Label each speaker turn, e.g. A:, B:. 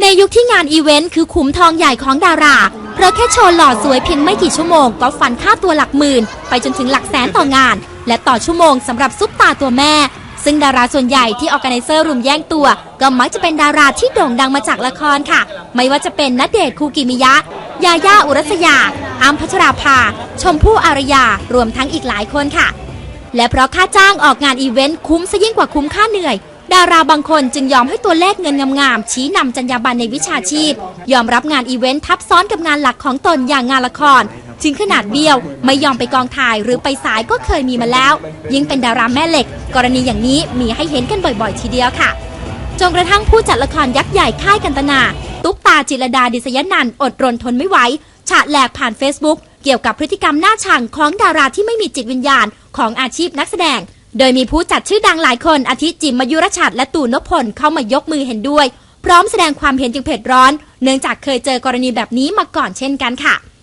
A: ในยุคที่งานอีเวนต์คือขุมทองใหญ่ของดารา เพราะแค่โชว์หล่อสวยเพียงไม่กี่ชั่วโมงก็ฟันค่าตัวหลักหมื่น ไปจนถึงหลักแสนต่องาน และต่อชั่วโมงสำหรับซุปตาตัวแม่ ซึ่งดาราส่วนใหญ่ที่ออแกไนเซอร์รุมแย่งตัว ก็มักจะเป็นดาราที่โด่งดังมาจากละครค่ะ ไม่ว่าจะเป็นณเดชน์คูกิมิยะ ยาย่าอุรัสยาอัมพัชราภา ชมพู่อารยารวมทั้งอีกหลายคนค่ะ และเพราะค่าจ้างออกงานอีเวนต์คุ้มซะยิ่งกว่าคุ้มค่าเหนื่อย ดาราบางคนจึงยอมให้ตัวเลขเงินงามๆชี้นำจรรยาบรรณในวิชาชีพ ยอมรับงานอีเวนต์ทับซ้อนกับงานหลักของตนอย่างงานละคร ถึงขนาดเบี้ยว ไม่ยอมไปกองถ่ายหรือไปสายก็เคยมีมาแล้ว ยิ่งเป็นดาราแม่เหล็ก กรณีอย่างนี้มีให้เห็นกันบ่อยๆ ทีเดียวค่ะจนกระทั่งผู้จัดละครยักษ์ใหญ่ค่ายกันตนา ตุ๊กตาจิรดาดิษยนันอดรนทนไม่ไหวฉะแหลกผ่าน Facebook เกี่ยวกับพฤติกรรมหน้าชังของดาราที่ไม่มีจิตวิญญาณของอาชีพนักแสดง โดยมีผู้จัดชื่อดังหลายคนอาทิจิมมายุรชัดและตู่นพลเข้ามายกมือเห็นด้วย พร้อมแสดงความเห็นจึงเผ็ดร้อน เนื่องจากเคยเจอกรณีแบบนี้มาก่อนเช่นกันค่ะ